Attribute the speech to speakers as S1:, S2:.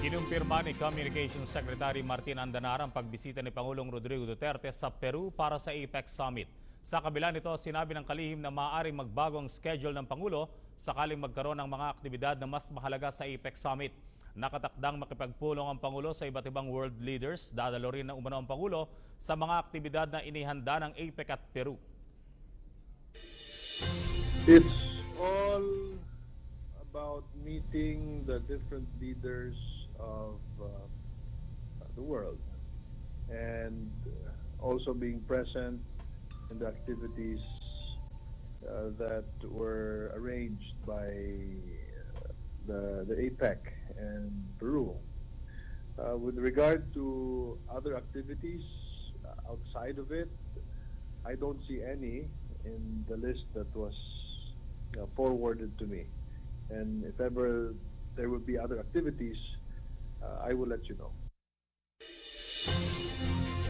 S1: Kinumpirma ni Communications Secretary Martin Andanar ang pagbisita ni Pangulong Rodrigo Duterte sa Peru para sa APEC Summit. Sa kabila nito, sinabi ng kalihim na maaaring magbago ang schedule ng Pangulo sakaling magkaroon ng mga aktibidad na mas mahalaga sa APEC Summit. Nakatakdang makipagpulong ang Pangulo sa iba't ibang world leaders. Dadalo rin ng umano ang Pangulo sa mga aktibidad na inihanda ng APEC at Peru.
S2: It's all about meeting the different leaders of uh, the world and also being present in the activities uh, that were arranged by the, the APEC and Peru. Uh, with regard to other activities uh, outside of it, I don't see any in the list that was uh, forwarded to me. And if ever there would be other activities, Uh, I will let you know.